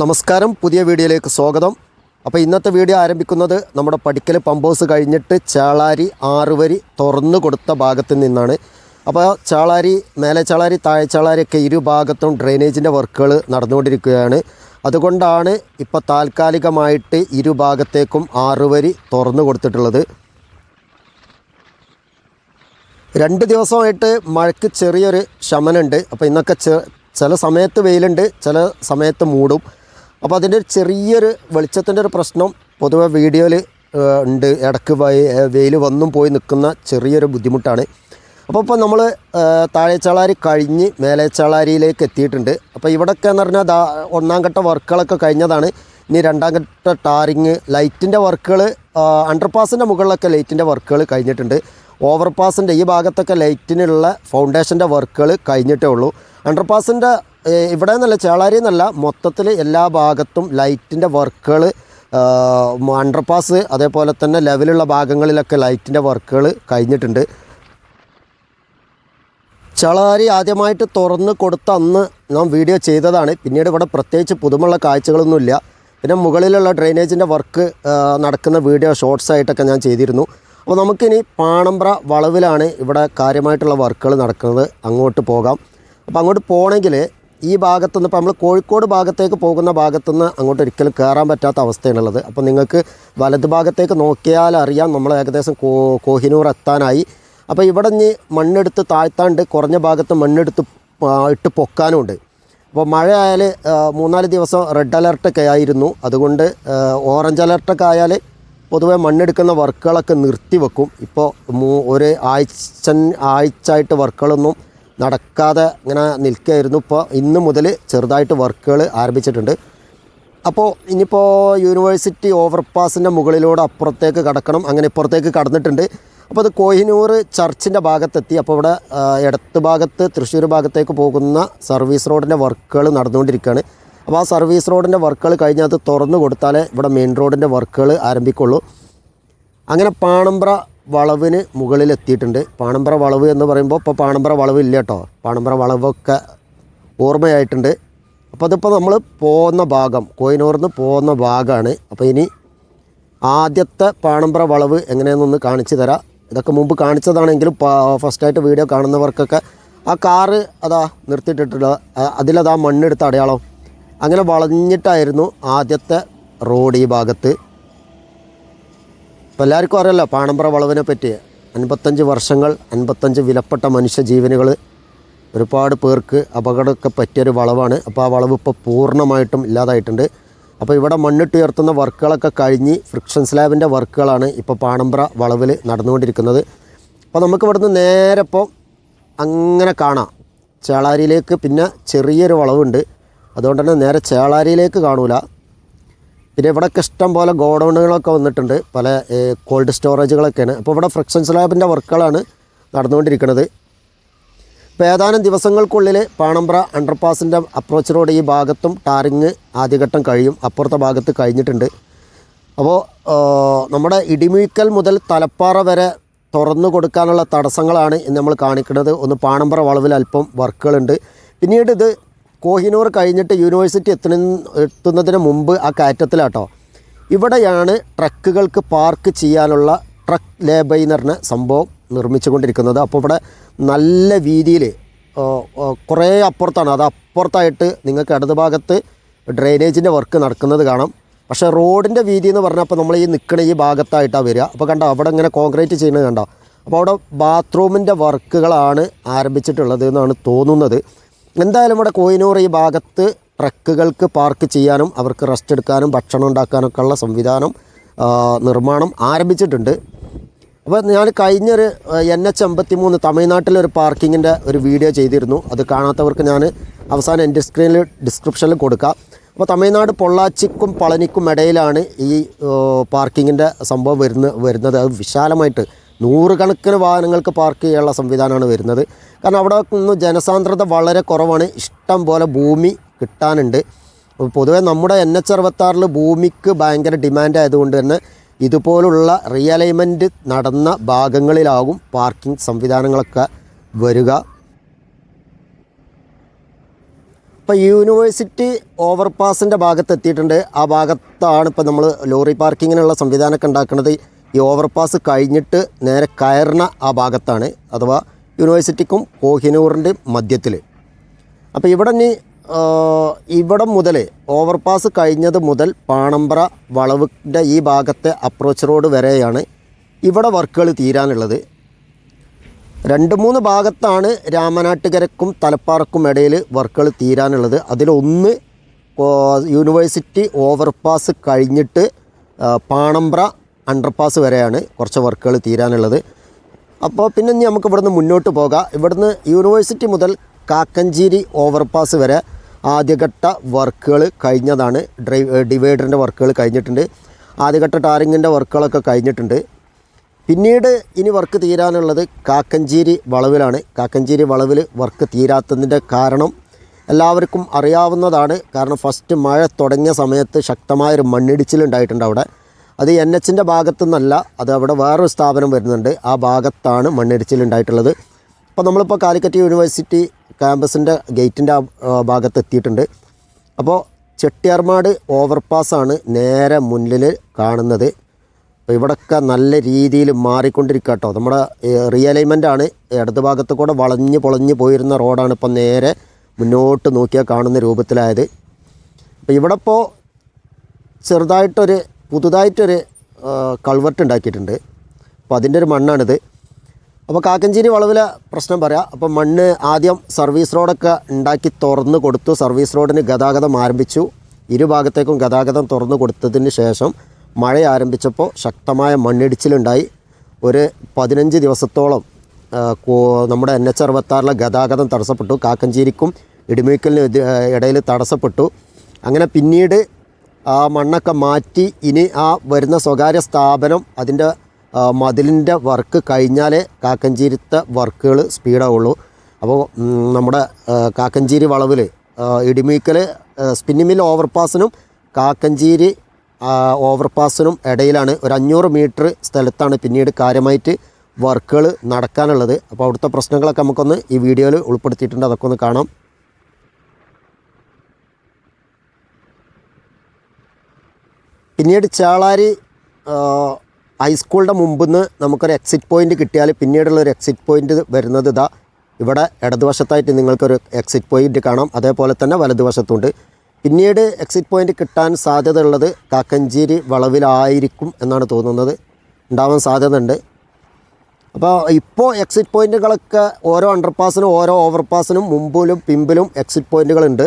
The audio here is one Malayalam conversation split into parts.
നമസ്കാരം. പുതിയ വീഡിയോയിലേക്ക് സ്വാഗതം. അപ്പോൾ ഇന്നത്തെ വീഡിയോ ആരംഭിക്കുന്നത് നമ്മുടെ പടിക്കൽ പമ്പ് ഹൗസ് കഴിഞ്ഞിട്ട് ചാളാരി ആറുവരി തുറന്നു കൊടുത്ത ഭാഗത്ത് നിന്നാണ്. അപ്പോൾ ചാളാരി മേലെ ചാളാരി താഴെ ചാളാരിയൊക്കെ ഇരു ഭാഗത്തും ഡ്രെയിനേജിന്റെ വർക്കുകൾ നടന്നുകൊണ്ടിരിക്കുകയാണ്. അതുകൊണ്ടാണ് ഇപ്പോൾ താൽക്കാലികമായിട്ട് ഇരു ഭാഗത്തേക്കും ആറുവരി തുറന്നു കൊടുത്തിട്ടുള്ളത്. രണ്ട് ദിവസമായിട്ട് മഴയ്ക്ക് ചെറിയൊരു ശമനമുണ്ട്. അപ്പോൾ ഇന്നൊക്കെ ചില സമയത്ത് വെയിലുണ്ട് ചില സമയത്ത് മൂടും. അപ്പോൾ അതിന്റെ ഒരു ചെറിയൊരു വെളിച്ചത്തിന്റെ ഒരു പ്രശ്നം പൊതുവെ വീഡിയോയിൽ ഉണ്ട്. ഇടയ്ക്ക് വെയിൽ വന്നും പോയി നിൽക്കുന്ന ചെറിയൊരു ബുദ്ധിമുട്ടാണ്. അപ്പോൾ ഇപ്പോൾ നമ്മൾ താഴെച്ചാളാരി കഴിഞ്ഞ് മേലേച്ചാളാരിയിലേക്ക് എത്തിയിട്ടുണ്ട്. അപ്പോൾ ഇവിടെയൊക്കെ എന്ന് പറഞ്ഞാൽ ദാ ഒന്നാം ഘട്ട വർക്കുകളൊക്കെ കഴിഞ്ഞതാണ്. ഇനി രണ്ടാം ഘട്ട ടാറിങ് ലൈറ്റിന്റെ വർക്കുകൾ അണ്ടർപാസിന്റെ മുകളിലൊക്കെ ലൈറ്റിന്റെ വർക്കുകൾ കഴിഞ്ഞിട്ടുണ്ട്. ഓവർ ഓവർപാസിന്റെ ഈ ഭാഗത്തൊക്കെ ലൈറ്റിനുള്ള ഫൗണ്ടേഷന്റെ വർക്കുകൾ കഴിഞ്ഞിട്ടേ ഉള്ളൂ. അണ്ടർപാസിന്റെ ഇവിടെ നിന്നല്ല ചേളാരി എന്നല്ല. മൊത്തത്തിൽ എല്ലാ ഭാഗത്തും ലൈറ്റിന്റെ വർക്കുകൾ അണ്ടർപാസ് അതേപോലെ തന്നെ ലെവലുള്ള ഭാഗങ്ങളിലൊക്കെ ലൈറ്റിന്റെ വർക്കുകൾ കഴിഞ്ഞിട്ടുണ്ട്. ചളാരി ആദ്യമായിട്ട് തുറന്ന് കൊടുത്ത അന്ന് നാം വീഡിയോ ചെയ്തതാണ്. പിന്നീട് ഇവിടെ പ്രത്യേകിച്ച് പുതുമുള്ള കാഴ്ചകളൊന്നുമില്ല. പിന്നെ മുകളിലുള്ള ഡ്രെയിനേജിന്റെ വർക്ക് നടക്കുന്ന വീഡിയോ ഷോർട്സ് ആയിട്ടൊക്കെ ഞാൻ ചെയ്തിരുന്നു. അപ്പോൾ നമുക്കിനി പാണമ്പ്ര വളവിലാണ് ഇവിടെ കാര്യമായിട്ടുള്ള വർക്കുകൾ നടക്കുന്നത്. അങ്ങോട്ട് പോകാം. അപ്പോൾ അങ്ങോട്ട് പോകണമെങ്കിൽ ഈ ഭാഗത്തുനിന്ന് ഇപ്പോൾ നമ്മൾ കോഴിക്കോട് ഭാഗത്തേക്ക് പോകുന്ന ഭാഗത്തുനിന്ന് അങ്ങോട്ട് ഒരിക്കലും കയറാൻ പറ്റാത്ത അവസ്ഥയാണുള്ളത്. അപ്പോൾ നിങ്ങൾക്ക് വലത് ഭാഗത്തേക്ക് നോക്കിയാൽ അറിയാം നമ്മൾ ഏകദേശം കോ കോഹിനൂർ എത്താനായി. അപ്പോൾ ഇവിടെ ഇനി മണ്ണെടുത്ത് താഴ്ത്താണ്ട് കുറഞ്ഞ ഭാഗത്ത് മണ്ണെടുത്ത് ഇട്ട് പൊക്കാനുമുണ്ട് അപ്പോൾ മഴ ആയാൽ മൂന്നാൽ ദിവസം റെഡ് അലർട്ടൊക്കെ ആയിരുന്നു. അതുകൊണ്ട് ഓറഞ്ച് അലർട്ടൊക്കെ ആയാൽ പൊതുവേ മണ്ണെടുക്കുന്ന വർക്കുകളൊക്കെ നിർത്തി വെക്കും ഇപ്പോൾ ഒരു ആഴ്ച ആഴ്ചയായിട്ട് വർക്കുകളൊന്നും നടക്കാതെ ഇങ്ങനെ നിൽക്കുകയായിരുന്നു. ഇപ്പോൾ ഇന്ന് മുതൽ ചെറുതായിട്ട് വർക്കുകൾ ആരംഭിച്ചിട്ടുണ്ട്. അപ്പോൾ ഇനിയിപ്പോൾ യൂണിവേഴ്സിറ്റി ഓവർപാസിന്റെ മുകളിലൂടെ അപ്പുറത്തേക്ക് കടക്കണം. അങ്ങനെ ഇപ്പുറത്തേക്ക് കടന്നിട്ടുണ്ട്. അപ്പോൾ അത് കോഹിനൂർ ചർച്ചിന്റെ ഭാഗത്തെത്തി. അപ്പോൾ ഇവിടെ ഇടത്ത് ഭാഗത്ത് തൃശ്ശൂർ ഭാഗത്തേക്ക് പോകുന്ന സർവീസ് റോഡിന്റെ വർക്കുകൾ നടന്നുകൊണ്ടിരിക്കുകയാണ്. അപ്പോൾ ആ സർവീസ് റോഡിന്റെ വർക്കുകൾ കഴിഞ്ഞാൽ അത് തുറന്നു കൊടുത്താലേ ഇവിടെ മെയിൻ റോഡിന്റെ വർക്കുകൾ ആരംഭിക്കുള്ളൂ. അങ്ങനെ പാണമ്പ്ര വളവിന് മുകളിൽ എത്തിയിട്ടുണ്ട് പാണമ്പ്ര വളവ് എന്ന് പറയുമ്പോൾ ഇപ്പോൾ പാണമ്പ്ര വളവ് ഇല്ല കേട്ടോ. പാണമ്പ്ര വളവൊക്കെ ഓർമ്മയായിട്ടുണ്ട്. അപ്പോൾ അതിപ്പോൾ നമ്മൾ പോകുന്ന ഭാഗം കോയിനൂർന്ന് പോകുന്ന ഭാഗമാണ് അപ്പോൾ ഇനി ആദ്യത്തെ പാണമ്പ്ര വളവ് എങ്ങനെയാണെന്നൊന്ന് കാണിച്ചു തരാം. ഇതൊക്കെ മുമ്പ് കാണിച്ചതാണെങ്കിലും ഫസ്റ്റായിട്ട് വീഡിയോ കാണുന്നവർക്കൊക്കെ ആ കാറ് അതാ നിർത്തിയിട്ടിട്ടുള്ള അതിലതാ മണ്ണെടുത്ത അടയാളം. അങ്ങനെ വളഞ്ഞിട്ടായിരുന്നു ആദ്യത്തെ റോഡ് ഈ ഭാഗത്ത്. ഇപ്പോൾ എല്ലാവർക്കും അറിയാലോ പാണമ്പ്ര വളവിനെ പറ്റി. അൻപത്തഞ്ച് വർഷങ്ങൾ അൻപത്തഞ്ച് വിലപ്പെട്ട മനുഷ്യ ജീവനുകൾ ഒരുപാട് പേർക്ക് അപകടമൊക്കെ പറ്റിയൊരു വളവാണ്. അപ്പോൾ ആ വളവ് ഇപ്പോൾ പൂർണമായിട്ടും ഇല്ലാതായിട്ടുണ്ട്. അപ്പോൾ ഇവിടെ മണ്ണിട്ടുയർത്തുന്ന വർക്കുകളൊക്കെ കഴിഞ്ഞ് ഫ്രിക്ഷൻ സ്ലാബിന്റെ വർക്കുകളാണ് ഇപ്പോൾ പാണമ്പ്ര വളവിൽ നടന്നുകൊണ്ടിരിക്കുന്നത്. അപ്പോൾ നമുക്ക് ഇവിടുന്ന് നേരെ ഇപ്പോൾ അങ്ങനെ കാണാം. ചേളാരിയിലേക്ക് പിന്നെ ചെറിയൊരു വളവുണ്ട്. അതുകൊണ്ട് തന്നെ നേരെ ചേളാരിയിലേക്ക് കാണൂല. പിന്നെ ഇവിടെയൊക്കെ ഇഷ്ടം പോലെ ഗോഡൗണുകളൊക്കെ വന്നിട്ടുണ്ട്. പല കോൾഡ് സ്റ്റോറേജുകളൊക്കെയാണ് അപ്പോൾ ഇവിടെ ഫ്രിക്ഷൻ സ്ലാബിന്റെ വർക്കുകളാണ് നടന്നുകൊണ്ടിരിക്കുന്നത്. ഇപ്പോൾ ഏതാനും ദിവസങ്ങൾക്കുള്ളിൽ പാണമ്പ്ര അണ്ടർപാസിന്റെ അപ്രോച്ച് റോഡ് ഈ ഭാഗത്തും ടാറിങ് ആദ്യഘട്ടം കഴിയും. അപ്പുറത്തെ ഭാഗത്ത് കഴിഞ്ഞിട്ടുണ്ട്. അപ്പോൾ നമ്മുടെ ഇടിമീക്കൽ മുതൽ തലപ്പാറ വരെ തുറന്നു കൊടുക്കാനുള്ള തടസ്സങ്ങളാണ് ഇന്ന് നമ്മൾ കാണിക്കുന്നത്. ഒന്ന് പാണമ്പ്ര വളവിൽ അല്പം വർക്കുകളുണ്ട് പിന്നീട് ഇത് കോഹിനൂർ കഴിഞ്ഞിട്ട് യൂണിവേഴ്സിറ്റി എത്തുന്ന എത്തുന്നതിന് മുമ്പ് ആ കയറ്റത്തിലാട്ടോ. ഇവിടെയാണ് ട്രക്കുകൾക്ക് പാർക്ക് ചെയ്യാനുള്ള ട്രക്ക് ലേബൈ എന്ന് പറഞ്ഞ സംഭവം നിർമ്മിച്ചുകൊണ്ടിരിക്കുന്നത്. അപ്പോൾ ഇവിടെ നല്ല വീതിയിൽ കുറേ അപ്പുറത്താണ്. അത് അപ്പുറത്തായിട്ട് നിങ്ങൾക്ക് ഇടത് ഭാഗത്ത് ഡ്രെയിനേജിന്റെ വർക്ക് നടക്കുന്നത് കാണാം. പക്ഷേ റോഡിന്റെ വീതി എന്ന് പറഞ്ഞാൽ അപ്പോൾ നമ്മൾ ഈ നിൽക്കണ ഈ ഭാഗത്തായിട്ടാണ് വരിക. അപ്പോൾ കണ്ടോ അവിടെ ഇങ്ങനെ കോൺക്രീറ്റ് ചെയ്യുന്നത് കണ്ടോ? അപ്പോൾ അവിടെ ബാത്റൂമിന്റെ വർക്കുകളാണ് ആരംഭിച്ചിട്ടുള്ളത് എന്നാണ് തോന്നുന്നത്. എന്തായാലും ഇവിടെ കോയിനൂർ ഈ ഭാഗത്ത് ട്രക്കുകൾക്ക് പാർക്ക് ചെയ്യാനും അവർക്ക് റെസ്റ്റ് എടുക്കാനും ഭക്ഷണം ഉണ്ടാക്കാനൊക്കെ ഉള്ള സംവിധാനം നിർമ്മാണം ആരംഭിച്ചിട്ടുണ്ട്. അപ്പോൾ ഞാൻ കഴിഞ്ഞൊരു എൻ എച്ച് എൺപത്തി മൂന്ന് തമിഴ്നാട്ടിലൊരു പാർക്കിങ്ങിന്റെ ഒരു വീഡിയോ ചെയ്തിരുന്നു. അത് കാണാത്തവർക്ക് ഞാൻ അവസാനം എന്റെ സ്ക്രീനിൽ ഡിസ്ക്രിപ്ഷനിൽ കൊടുക്കാം. അപ്പോൾ തമിഴ്നാട് പൊള്ളാച്ചിക്കും പളനിക്കും ഇടയിലാണ് ഈ പാർക്കിങ്ങിന്റെ സംഭവം വരുന്ന വരുന്നത്. അത് വിശാലമായിട്ട് നൂറുകണക്കിന് വാഹനങ്ങൾക്ക് പാർക്ക് ചെയ്യാനുള്ള സംവിധാനമാണ് വരുന്നത്. കാരണം അവിടെ നിന്ന് ജനസാന്ദ്രത വളരെ കുറവാണ്. ഇഷ്ടം പോലെ ഭൂമി കിട്ടാനുണ്ട്. പൊതുവേ നമ്മുടെ എൻ എച്ച് അറുപത്താറിൽ ഭൂമിക്ക് ഭയങ്കര ഡിമാൻഡ് ആയതുകൊണ്ട് തന്നെ ഇതുപോലുള്ള റിയലൈൻമെന്റ് നടന്ന ഭാഗങ്ങളിലാകും പാർക്കിംഗ് സംവിധാനങ്ങളൊക്കെ വരിക. ഇപ്പോൾ യൂണിവേഴ്സിറ്റി ഓവർപാസിന്റെ ഭാഗത്ത് എത്തിയിട്ടുണ്ട് ആ ഭാഗത്താണ് ഇപ്പോൾ നമ്മൾ ലോറി പാർക്കിങ്ങിനുള്ള സംവിധാനമൊക്കെ ഉണ്ടാക്കുന്നത്. ഈ ഓവർപാസ് കഴിഞ്ഞിട്ട് നേരെ കയറുന്ന ആ ഭാഗത്താണ് അഥവാ യൂണിവേഴ്സിറ്റിക്കും കോഹിനൂറിന്റെ മധ്യത്തിൽ അപ്പോൾ ഇവിടെ ഇനി ഇവിടെ മുതൽ ഓവർപാസ് കഴിഞ്ഞത് മുതൽ പാണമ്പ്ര വളവിന്റെ ഈ ഭാഗത്തെ അപ്രോച്ച് റോഡ് വരെയാണ് ഇവിടെ വർക്കുകൾ തീരാനുള്ളത്. രണ്ട് മൂന്ന് ഭാഗത്താണ് രാമനാട്ടുകരക്കും തലപ്പാറക്കും ഇടയിൽ വർക്കുകൾ തീരാനുള്ളത്. അതിലൊന്ന് യൂണിവേഴ്സിറ്റി ഓവർപാസ് കഴിഞ്ഞിട്ട് പാണമ്പ്ര അണ്ടർപാസ് വരെയാണ് കുറച്ച് വർക്കുകൾ തീരാനുള്ളത്. അപ്പോൾ പിന്നെ ഇനി നമുക്ക് ഇവിടുന്ന് മുന്നോട്ട് പോകാം. ഇവിടുന്ന് യൂണിവേഴ്സിറ്റി മുതൽ കാക്കഞ്ചേരി ഓവർപാസ് വരെ ആദ്യഘട്ട വർക്കുകൾ കഴിഞ്ഞതാണ്. ഡ്രൈവ് ഡിവൈഡറിന്റെ വർക്കുകൾ കഴിഞ്ഞിട്ടുണ്ട്. ആദ്യഘട്ട ടാറിങ്ങിന്റെ വർക്കുകളൊക്കെ കഴിഞ്ഞിട്ടുണ്ട്. പിന്നീട് ഇനി വർക്ക് തീരാനുള്ളത് കാക്കഞ്ചേരി വളവിലാണ്. കാക്കഞ്ചേരി വളവിൽ വർക്ക് തീരാത്തതിന്റെ കാരണം എല്ലാവർക്കും അറിയാവുന്നതാണ്. കാരണം ഫസ്റ്റ് മഴ തുടങ്ങിയ സമയത്ത് ശക്തമായൊരു മണ്ണിടിച്ചിലുണ്ടായിട്ടുണ്ട് അവിടെ. അത് എൻ എച്ചിന്റെ ഭാഗത്തു നിന്നല്ല അത് അവിടെ വേറൊരു സ്ഥാപനം വരുന്നുണ്ട്. ആ ഭാഗത്താണ് മണ്ണിടിച്ചിലുണ്ടായിട്ടുള്ളത് അപ്പോൾ നമ്മളിപ്പോൾ കാലിക്കറ്റ് യൂണിവേഴ്സിറ്റി ക്യാമ്പസിന്റെ ഗേറ്റിന്റെ ആ ഭാഗത്ത് എത്തിയിട്ടുണ്ട്. അപ്പോൾ ചെട്ടിയാർമാട് ഓവർപാസ്സാണ് നേരെ മുന്നിൽ കാണുന്നത്. അപ്പോൾ ഇവിടൊക്കെ നല്ല രീതിയിൽ മാറിക്കൊണ്ടിരിക്കുക കേട്ടോ നമ്മുടെ റിയലൈൻമെന്റ് ആണ്. ഇടത് ഭാഗത്ത് കൂടെ വളഞ്ഞ് പൊളഞ്ഞ് പോയിരുന്ന റോഡാണ് ഇപ്പോൾ നേരെ മുന്നോട്ട് നോക്കിയാൽ കാണുന്ന രൂപത്തിലായത്. അപ്പോൾ ഇവിടെ ഇപ്പോൾ ചെറുതായിട്ടൊരു പുതുതായിട്ടൊരു കൾവർട്ട് ഉണ്ടാക്കിയിട്ടുണ്ട്. അപ്പോൾ അതിന്റെ ഒരു മണ്ണാണിത്. അപ്പോൾ കാക്കഞ്ചേരി വളവിലെ പ്രശ്നം പറയാം. അപ്പോൾ മണ്ണ് ആദ്യം സർവീസ് റോഡൊക്കെ ഉണ്ടാക്കി തുറന്ന് കൊടുത്തു. സർവീസ് റോഡിന് ഗതാഗതം ആരംഭിച്ചു. ഇരുഭാഗത്തേക്കും ഗതാഗതം തുറന്നു കൊടുത്തതിന് ശേഷം മഴ ആരംഭിച്ചപ്പോൾ ശക്തമായ മണ്ണിടിച്ചിലുണ്ടായി. ഒരു പതിനഞ്ച് ദിവസത്തോളം നമ്മുടെ എൻ എച്ച് അറുപത്താറിലെ ഗതാഗതം തടസ്സപ്പെട്ടു. കാക്കഞ്ചേരിക്കും ഇടിമിക്കലിനും ഇടയിൽ തടസ്സപ്പെട്ടു. അങ്ങനെ പിന്നീട് ആ മണ്ണൊക്കെ മാറ്റി ഇനി ആ വരുന്ന സ്വകാര്യ സ്ഥാപനം അതിന്റെ മതിലിന്റെ വർക്ക് കഴിഞ്ഞാലേ കാക്കഞ്ചേരിത്തെ വർക്കുകൾ സ്പീഡാവുള്ളൂ. അപ്പോൾ നമ്മുടെ കാക്കഞ്ചേരി വളവിൽ ഇടിമീക്കൽ സ്പിന്നിങ് മിൽ ഓവർപാസിനും കാക്കഞ്ചേരി ഓവർപാസിനും ഇടയിലാണ് ഒരു അഞ്ഞൂറ് മീറ്റർ സ്ഥലത്താണ് പിന്നീട് കാര്യമായിട്ട് വർക്കുകൾ നടക്കാനുള്ളത്. അപ്പോൾ അവിടുത്തെ പ്രശ്നങ്ങളൊക്കെ നമുക്കൊന്ന് ഈ വീഡിയോയിൽ ഉൾപ്പെടുത്തിയിട്ടുണ്ട്. അതൊക്കെ ഒന്ന് കാണാം. പിന്നീട് ചാളാരി ഹൈസ്കൂളിന്റെ മുമ്പിൽ നിന്ന് നമുക്കൊരു എക്സിറ്റ് പോയിന്റ് കിട്ടിയാൽ പിന്നീടുള്ള ഒരു എക്സിറ്റ് പോയിന്റ് വരുന്നത് ഇതാ. ഇവിടെ ഇടതുവശത്തായിട്ട് നിങ്ങൾക്കൊരു എക്സിറ്റ് പോയിന്റ് കാണാം. അതേപോലെ തന്നെ വലതുവശത്തുണ്ട്. പിന്നീട് എക്സിറ്റ് പോയിന്റ് കിട്ടാൻ സാധ്യതയുള്ളത് കാക്കഞ്ചേരി വളവിലായിരിക്കും എന്നാണ് തോന്നുന്നത്. ഉണ്ടാവാൻ സാധ്യതയുണ്ട് അപ്പോൾ ഇപ്പോൾ എക്സിറ്റ് പോയിന്റുകളൊക്കെ ഓരോ അണ്ടർപാസിനും ഓരോ ഓവർപാസിനും മുമ്പിലും പിമ്പിലും എക്സിറ്റ് പോയിന്റുകളുണ്ട്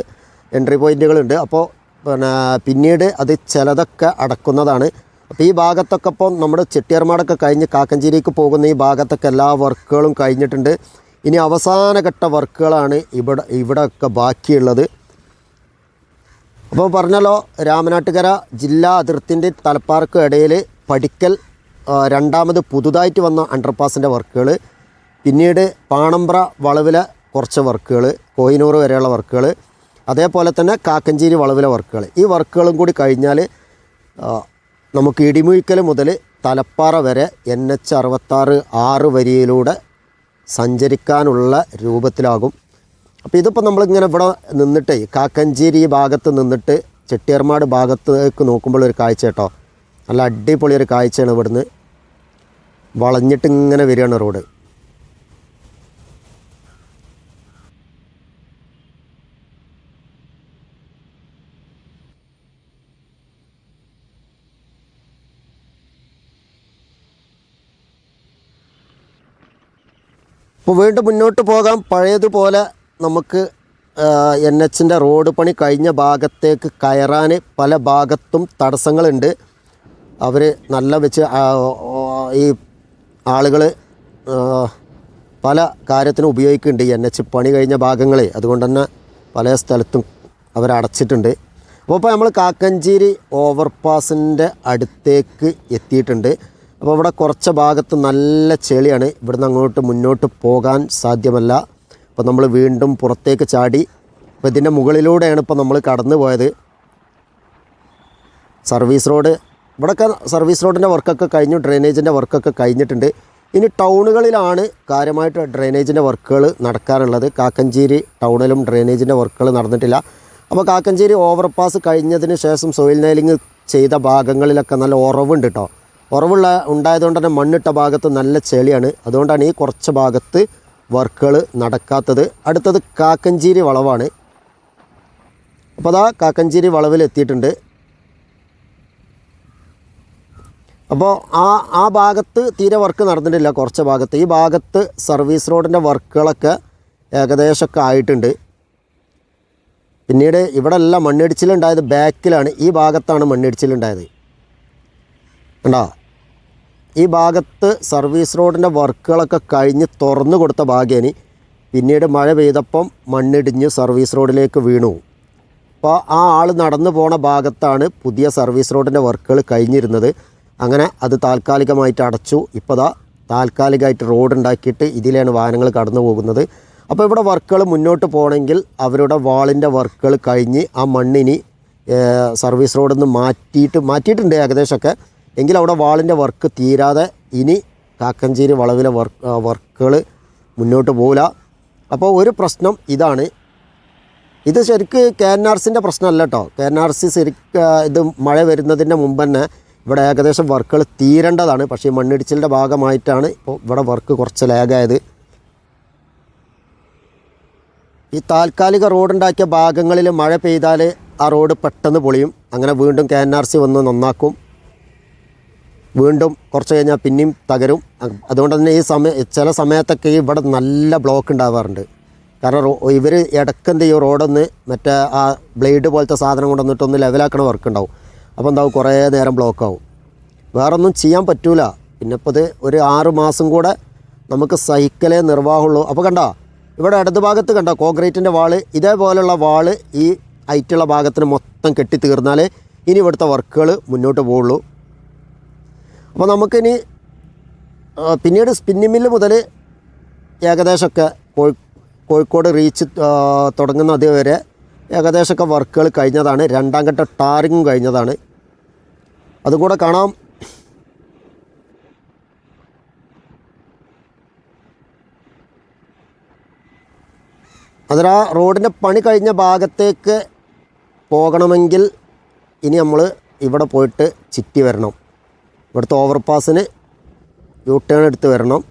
എൻട്രി പോയിന്റുകളുണ്ട് അപ്പോൾ പിന്നെ പിന്നീട് അത് ചിലതൊക്കെ അടക്കുന്നതാണ്. അപ്പോൾ ഈ ഭാഗത്തൊക്കെ ഇപ്പോൾ നമ്മുടെ ചെട്ടിയാർമാടൊക്കെ കഴിഞ്ഞ് കാക്കഞ്ചേരിക്ക് പോകുന്ന ഈ ഭാഗത്തൊക്കെ എല്ലാ വർക്കുകളും കഴിഞ്ഞിട്ടുണ്ട്. ഇനി അവസാനഘട്ട വർക്കുകളാണ് ഇവിടെ ഇവിടെയൊക്കെ ബാക്കിയുള്ളത്. അപ്പോൾ പറഞ്ഞല്ലോ രാമനാട്ടുകര ജില്ലാ അതിർത്തിന്റെ തലപ്പാർക്കും ഇടയിൽ പഠിക്കൽ രണ്ടാമത് പുതുതായിട്ട് വന്ന അണ്ടർപാസിന്റെ വർക്കുകൾ പിന്നീട് പാണമ്പ്ര വളവിലെ കുറച്ച് വർക്കുകൾ കോഹിനൂർ വരെയുള്ള വർക്കുകൾ അതേപോലെ തന്നെ കാക്കഞ്ചേരി വളവിലെ വർക്കുകൾ. ഈ വർക്കുകളും കൂടി കഴിഞ്ഞാൽ നമുക്ക് ഇടിമുഴിക്കൽ മുതൽ തലപ്പാറ വരെ എൻ എച്ച് അറുപത്താറ് ആറ് വരിയിലൂടെ സഞ്ചരിക്കാനുള്ള രൂപത്തിലാകും. അപ്പോൾ ഇതിപ്പോൾ നമ്മളിങ്ങനെ ഇവിടെ നിന്നിട്ട് കാക്കഞ്ചേരി ഭാഗത്ത് നിന്നിട്ട് ചെട്ടിയർമാട് ഭാഗത്തേക്ക് നോക്കുമ്പോൾ ഒരു കാഴ്ച കേട്ടോ. നല്ല അടിപൊളി ഒരു കാഴ്ചയാണ് ഇവിടുന്ന്. വളഞ്ഞിട്ട് ഇങ്ങനെ വരികയാണ് റോഡ്. ഇപ്പോൾ വീണ്ടും മുന്നോട്ട് പോകാം. പഴയതുപോലെ നമുക്ക് എൻ എച്ചിന്റെ റോഡ് പണി കഴിഞ്ഞ ഭാഗത്തേക്ക് കയറാൻ പല ഭാഗത്തും തടസ്സങ്ങളുണ്ട്. അവർ നല്ല വെച്ച് ഈ ആളുകൾ പല കാര്യത്തിനും ഉപയോഗിക്കുന്നുണ്ട് എൻ എച്ച് പണി കഴിഞ്ഞ ഭാഗങ്ങളെ. അതുകൊണ്ട് തന്നെ പല സ്ഥലത്തും അവരടച്ചിട്ടുണ്ട് അപ്പോൾ ഇപ്പോൾ നമ്മൾ കാക്കഞ്ചേരി ഓവർപാസിന്റെ അടുത്തേക്ക് എത്തിയിട്ടുണ്ട്. അപ്പോൾ ഇവിടെ കുറച്ച് ഭാഗത്ത് നല്ല ചെളിയാണ്. ഇവിടുന്ന് അങ്ങോട്ട് മുന്നോട്ട് പോകാൻ സാധ്യമല്ല. അപ്പോൾ നമ്മൾ വീണ്ടും പുറത്തേക്ക് ചാടി അപ്പോൾ ഇതിന്റെ മുകളിലൂടെയാണ് ഇപ്പോൾ നമ്മൾ കടന്നു പോയത്. Service road. ഇവിടെയൊക്കെ സർവീസ് റോഡിന്റെ വർക്കൊക്കെ കഴിഞ്ഞു ഡ്രെയിനേജിന്റെ വർക്കൊക്കെ കഴിഞ്ഞിട്ടുണ്ട്. ഇനി ടൗണുകളിലാണ് കാര്യമായിട്ട് ഡ്രെയിനേജിന്റെ വർക്കുകൾ നടക്കാറുള്ളത് കാക്കഞ്ചേരി ടൗണിലും ഡ്രെയിനേജിന്റെ വർക്കുകൾ നടന്നിട്ടില്ല. അപ്പോൾ കാക്കഞ്ചേരി ഓവർപാസ് കഴിഞ്ഞതിന് ശേഷം സോയിൽ നെയിലിംഗ് ചെയ്ത ഭാഗങ്ങളിലൊക്കെ നല്ല ഉറവുണ്ട് കേട്ടോ. ഉറവുള്ള ഉണ്ടായതുകൊണ്ട് തന്നെ മണ്ണിട്ട ഭാഗത്ത് നല്ല ചെളിയാണ്. അതുകൊണ്ടാണ് ഈ കുറച്ച് ഭാഗത്ത് വർക്കുകൾ നടക്കാത്തത്. അടുത്തത് കാക്കഞ്ചേരി വളവാണ്. അപ്പോൾ അതാ കാക്കഞ്ചേരി വളവിൽ എത്തിയിട്ടുണ്ട്. അപ്പോൾ ആ ആ ഭാഗത്ത് തീരെ വർക്ക് നടന്നിട്ടില്ല കുറച്ച് ഭാഗത്ത്. ഈ ഭാഗത്ത് സർവീസ് റോഡിന്റെ വർക്കുകളൊക്കെ ഏകദേശമൊക്കെ ആയിട്ടുണ്ട്. പിന്നീട് ഇവിടെ എല്ലാം മണ്ണിടിച്ചിലുണ്ടായത് ബാക്കിലാണ്. ഈ ഭാഗത്താണ് മണ്ണിടിച്ചിലുണ്ടായത്. കണ്ടോ? ഈ ഭാഗത്ത് സർവീസ് റോഡിന്റെ വർക്കുകളൊക്കെ കഴിഞ്ഞ് തുറന്നു കൊടുത്ത ഭാഗ്യനി പിന്നീട് മഴ പെയ്തപ്പം മണ്ണിടിഞ്ഞ് സർവീസ് റോഡിലേക്ക് വീണു. അപ്പോൾ ആ ആൾ നടന്നു പോണ ഭാഗത്താണ് പുതിയ സർവീസ് റോഡിന്റെ വർക്കുകൾ കഴിഞ്ഞിരുന്നത്. അങ്ങനെ അത് താൽക്കാലികമായിട്ട് അടച്ചു. ഇപ്പോൾ ദാ താൽക്കാലികമായിട്ട് റോഡ് ഉണ്ടാക്കിയിട്ട് ഇതിലാണ് വാഹനങ്ങൾ കടന്നു പോകുന്നത്. അപ്പോൾ ഇവിടെ വർക്കുകൾ മുന്നോട്ട് പോകണമെങ്കിൽ അവരുടെ വാളിന്റെ വർക്കുകൾ കഴിഞ്ഞ് ആ മണ്ണിനി സർവീസ് റോഡിൽ നിന്ന് മാറ്റിയിട്ട് മാറ്റിയിട്ടുണ്ട് ഏകദേശമൊക്കെ. എങ്കിൽ അവിടെ വാളിന്റെ വർക്ക് തീരാതെ ഇനി കാക്കഞ്ചേരി വളവിലെ വർക്ക് വർക്കുകൾ മുന്നോട്ട് പോകില്ല അപ്പോൾ ഒരു പ്രശ്നം ഇതാണ്. ഇത് ശരിക്ക് കെ എൻ ആർ സിന്റെ പ്രശ്നമല്ല കേട്ടോ. കെ എൻ ആർ സി ശരിക്ക് ഇത് മഴ വരുന്നതിന്റെ മുമ്പ് തന്നെ ഇവിടെ ഏകദേശം വർക്കുകൾ തീരേണ്ടതാണ്. പക്ഷേ മണ്ണിടിച്ചിലിന്റെ ഭാഗമായിട്ടാണ് ഇപ്പോൾ ഇവിടെ വർക്ക് കുറച്ച് ലാഗായത് ഈ താൽക്കാലിക റോഡുണ്ടാക്കിയ ഭാഗങ്ങളിൽ മഴ പെയ്താൽ ആ റോഡ് പെട്ടെന്ന് പൊളിയും. അങ്ങനെ വീണ്ടും കെ എൻ ആർ സി വന്ന് നന്നാക്കും. വീണ്ടും കുറച്ച് കഴിഞ്ഞാൽ പിന്നെയും തകരും. അതുകൊണ്ട് തന്നെ ഈ സമയ ചില സമയത്തൊക്കെ ഇവിടെ നല്ല ബ്ലോക്ക് ഉണ്ടാവാറുണ്ട്. കാരണം ഇവർ ഇടക്കെന്ത് ഈ റോഡൊന്ന് മറ്റേ ആ ബ്ലേഡ് പോലത്തെ സാധനം കൊണ്ടുവന്നിട്ടൊന്ന് ലെവലാക്കണ വർക്ക് ഉണ്ടാവും. അപ്പോൾ എന്താവും? കുറേ നേരം ബ്ലോക്ക് ആവും. വേറൊന്നും ചെയ്യാൻ പറ്റൂല. പിന്നെ ഇപ്പോൾ ഇത് ഒരു ആറ് മാസം കൂടെ നമുക്ക് സഹിക്കലേ നിർവാഹമുള്ളൂ. അപ്പോൾ കണ്ടോ? ഇവിടെ ഇടത് ഭാഗത്ത് കണ്ടോ? കോൺക്രീറ്റിന്റെ വാൾ ഇതേപോലെയുള്ള വാൾ ഈ ഐറ്റുള്ള ഭാഗത്തിന് മൊത്തം കെട്ടി തീർന്നാൽ ഇനി ഇവിടുത്തെ വർക്കുകൾ മുന്നോട്ട് പോവുള്ളൂ. അപ്പോൾ നമുക്കിനി പിന്നീട് സ്പിന്നിംഗ് മില്ല് മുതൽ ഏകദേശമൊക്കെ കോഴി കോഴിക്കോട് റീച്ച് ആ, തുടങ്ങുന്ന അതുവരെ ഏകദേശമൊക്കെ വർക്കുകൾ കഴിഞ്ഞതാണ്. രണ്ടാം ഘട്ട ടാറിങ്ങും കഴിഞ്ഞതാണ്. അതുകൂടെ കാണാം. കാണാം ആ റോഡിന്റെ പണി കഴിഞ്ഞ ഭാഗത്തേക്ക് പോകണമെങ്കിൽ ഇനി നമ്മൾ ഇവിടെ പോയിട്ട് ചിറ്റി വരണം. ഇവിടുത്തെ ഓവർപാസിന് യു ടേൺ എടുത്ത് വരണം.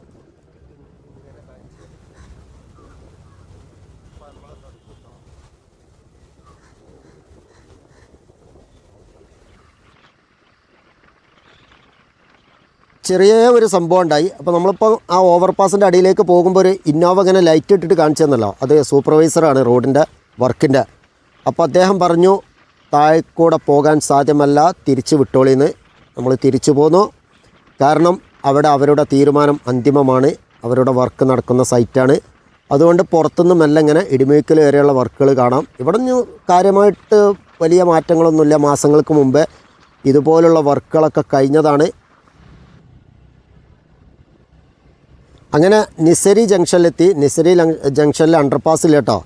ചെറിയ ഒരു സംഭവം ഉണ്ടായി. അപ്പോൾ നമ്മളിപ്പോൾ ആ ഓവർപാസിന്റെ അടിയിലേക്ക് പോകുമ്പോൾ ഒരു ഇന്നോവ ഇങ്ങനെ ലൈറ്റ് ഇട്ടിട്ട് കാണിച്ചു തന്നല്ലോ. അത് സൂപ്പർവൈസറാണ് റോഡിന്റെ വർക്കിന്റെ അപ്പോൾ അദ്ദേഹം പറഞ്ഞു താഴെക്കൂടെ പോകാൻ സാധ്യമല്ല തിരിച്ച് വിട്ടോളിന്ന്. നമ്മൾ തിരിച്ചു പോന്നു. കാരണം അവിടെ അവരുടെ തീരുമാനം അന്തിമമാണ്. അവരുടെ വർക്ക് നടക്കുന്ന സൈറ്റാണ്. അതുകൊണ്ട് പുറത്തുനിന്ന് മെല്ലെ ഇങ്ങനെ ഇടിമേക്കൽ വരെയുള്ള വർക്കുകൾ കാണാം. ഇവിടെ കാര്യമായിട്ട് വലിയ മാറ്റങ്ങളൊന്നുമില്ല. മാസങ്ങൾക്ക് മുമ്പേ ഇതുപോലുള്ള വർക്കുകളൊക്കെ കഴിഞ്ഞതാണ്. അങ്ങനെ നിസരി ജംഗ്ഷനിലെത്തി. നിസരി ജംഗ്ഷനിലെ അണ്ടർപാസ് അണ്ടർപാസിൽ കേട്ടോ.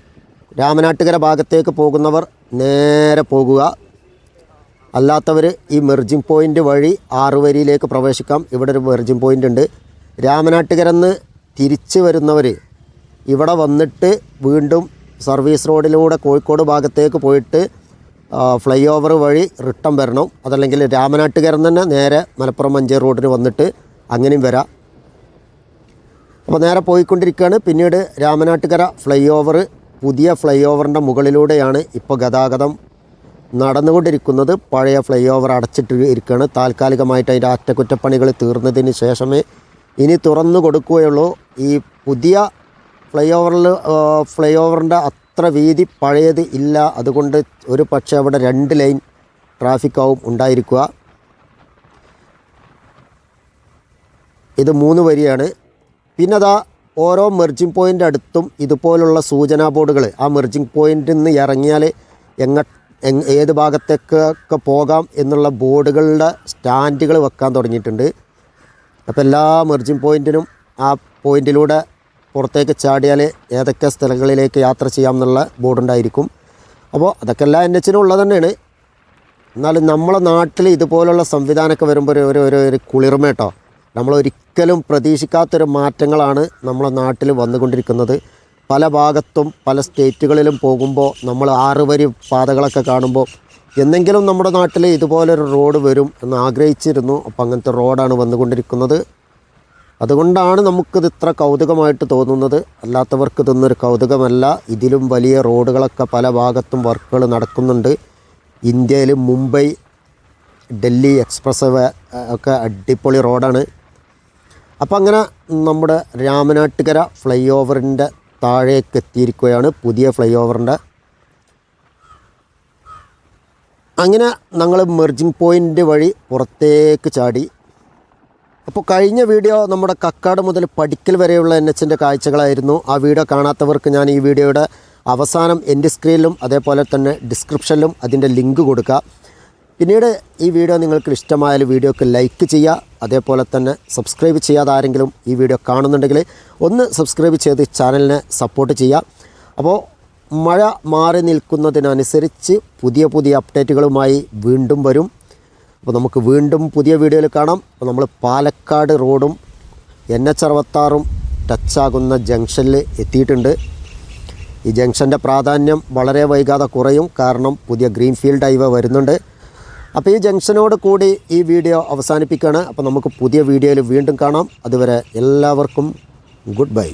രാമനാട്ടുകര ഭാഗത്തേക്ക് പോകുന്നവർ നേരെ പോകുക. അല്ലാത്തവർ ഈ മെർജിംഗ് പോയിന്റ് വഴി ആറുവരിയിലേക്ക് പ്രവേശിക്കാം. ഇവിടെ ഒരു മെർജിംഗ് പോയിന്റ് ഉണ്ട്. രാമനാട്ടുകരന്ന് തിരിച്ച് വരുന്നവർ ഇവിടെ വന്നിട്ട് വീണ്ടും സർവീസ് റോഡിലൂടെ കോഴിക്കോട് ഭാഗത്തേക്ക് പോയിട്ട് ഫ്ലൈ ഓവർ വഴി റിട്ടേൺ വരണം. അതല്ലെങ്കിൽ രാമനാട്ടുകരൻ തന്നെ നേരെ മലപ്പുറം മഞ്ചേരി റോഡിന് വന്നിട്ട് അങ്ങനെയും വരാം. അപ്പോൾ നേരെ പോയിക്കൊണ്ടിരിക്കുകയാണ്. പിന്നീട് രാമനാട്ടുകര ഫ്ലൈ ഓവർ പുതിയ ഫ്ലൈ ഓവറിന്റെ മുകളിലൂടെയാണ് ഇപ്പോൾ ഗതാഗതം നടന്നുകൊണ്ടിരിക്കുന്നത്. പഴയ ഫ്ലൈ ഓവർ അടച്ചിട്ട് ഇരിക്കുകയാണ് താൽക്കാലികമായിട്ട് അതിന്റെ അറ്റകുറ്റപ്പണികൾ തീർന്നതിന് ശേഷമേ ഇനി തുറന്നു കൊടുക്കുകയുള്ളൂ. ഈ പുതിയ ഫ്ലൈ ഓവറിൽ ഫ്ലൈ ഓവറിന്റെ അത്ര വീതി പഴയത് ഇല്ല. അതുകൊണ്ട് ഒരു പക്ഷേ അവിടെ രണ്ട് ലൈൻ ട്രാഫിക്കാവും ഉണ്ടായിരിക്കുക. ഇത് മൂന്ന് വരിയാണ്. പിന്നെ അതാ ഓരോ മെർജിങ് പോയിന്റ് അടുത്തും ഇതുപോലുള്ള സൂചനാ ബോർഡുകൾ. ആ മെർജിങ് പോയിന്റിൽ നിന്ന് ഇറങ്ങിയാൽ എങ്ങ എങ് ഏത് ഭാഗത്തേക്കൊക്കെ പോകാം എന്നുള്ള ബോർഡുകളുടെ സ്റ്റാൻഡുകൾ വെക്കാൻ തുടങ്ങിയിട്ടുണ്ട്. അപ്പോൾ എല്ലാ മെർജിങ് പോയിന്റിനും ആ പോയിന്റിലൂടെ പുറത്തേക്ക് ചാടിയാൽ ഏതൊക്കെ സ്ഥലങ്ങളിലേക്ക് യാത്ര ചെയ്യാം എന്നുള്ള ബോർഡുണ്ടായിരിക്കും. അപ്പോൾ അതൊക്കെ എല്ലാ എൻ എച്ചിനും ഉള്ളത് തന്നെയാണ്. എന്നാലും നമ്മളെ നാട്ടിൽ ഇതുപോലുള്ള സംവിധാനമൊക്കെ വരുമ്പോൾ ഒരു ഒരു ഒരു കുളിർമ കേട്ടോ. നമ്മളൊരിക്കലും പ്രതീക്ഷിക്കാത്തൊരു മാറ്റങ്ങളാണ് നമ്മളെ നാട്ടിൽ വന്നുകൊണ്ടിരിക്കുന്നത്. പല ഭാഗത്തും പല സ്റ്റേറ്റുകളിലും പോകുമ്പോൾ നമ്മൾ ആറുവരി പാതകളൊക്കെ കാണുമ്പോൾ എന്നെങ്കിലും നമ്മുടെ നാട്ടിൽ ഇതുപോലൊരു റോഡ് വരും എന്ന് ആഗ്രഹിച്ചിരുന്നു. അപ്പോൾ അങ്ങനത്തെ റോഡാണ് വന്നുകൊണ്ടിരിക്കുന്നത്. അതുകൊണ്ടാണ് നമുക്കിത് ഇത്ര കൗതുകമായിട്ട് തോന്നുന്നത്. അല്ലാത്തവർക്ക് ഇതൊന്നൊരു കൗതുകമല്ല. ഇതിലും വലിയ റോഡുകളൊക്കെ പല ഭാഗത്തും വർക്കുകൾ നടക്കുന്നുണ്ട്. ഇന്ത്യയിൽ മുംബൈ ഡൽഹി എക്സ്പ്രസ് ഒക്കെ അടിപൊളി റോഡാണ്. അപ്പം അങ്ങനെ നമ്മുടെ രാമനാട്ടുകര ഫ്ലൈ ഓവറിന്റെ താഴേക്ക് എത്തിയിരിക്കുകയാണ് പുതിയ ഫ്ലൈ ഓവറിന്റെ അങ്ങനെ ഞങ്ങൾ മെർജിങ് പോയിന്റ് വഴി പുറത്തേക്ക് ചാടി. അപ്പോൾ കഴിഞ്ഞ വീഡിയോ നമ്മുടെ കക്കാട് മുതൽ പടിക്കൽ വരെയുള്ള എൻ എച്ചിന്റെ കാഴ്ചകളായിരുന്നു. ആ വീഡിയോ കാണാത്തവർക്ക് ഞാൻ ഈ വീഡിയോയുടെ അവസാനം എന്റെ സ്ക്രീനിലും അതേപോലെ തന്നെ ഡിസ്ക്രിപ്ഷനിലും അതിന്റെ ലിങ്ക് കൊടുക്കുക പിന്നീട് ഈ വീഡിയോ നിങ്ങൾക്ക് ഇഷ്ടമായാൽ വീഡിയോക്ക് ലൈക്ക് ചെയ്യുക അതേപോലെ തന്നെ സബ്സ്ക്രൈബ് ചെയ്യാതെ ആരെങ്കിലും ഈ വീഡിയോ കാണുന്നുണ്ടെങ്കിൽ ഒന്ന് സബ്സ്ക്രൈബ് ചെയ്ത് ചാനലിനെ സപ്പോർട്ട് ചെയ്യുക. അപ്പോൾ മഴ മാറി നിൽക്കുന്നതിനനുസരിച്ച് പുതിയ പുതിയ അപ്ഡേറ്റുകളുമായി വീണ്ടും വരും. അപ്പോൾ നമുക്ക് വീണ്ടും പുതിയ വീഡിയോയിൽ കാണാം. അപ്പോൾ നമ്മൾ പാലക്കാട് റോഡും എൻ എച്ച് അറുപത്താറും ടച്ചാകുന്ന ജംഗ്ഷനിൽ എത്തിയിട്ടുണ്ട്. ഈ ജംഗ്ഷന്റെ പ്രാധാന്യം വളരെ വൈകാതെ കുറയും. കാരണം പുതിയ ഗ്രീൻഫീൽഡ് ഹൈവേ വരുന്നുണ്ട്. അപ്പോൾ ഈ ജംഗ്ഷനോട് കൂടി ഈ വീഡിയോ അവസാനിപ്പിക്കുകയാണ്. അപ്പോൾ നമുക്ക് പുതിയ വീഡിയോയിൽ വീണ്ടും കാണാം. അതുവരെ എല്ലാവർക്കും ഗുഡ് ബൈ.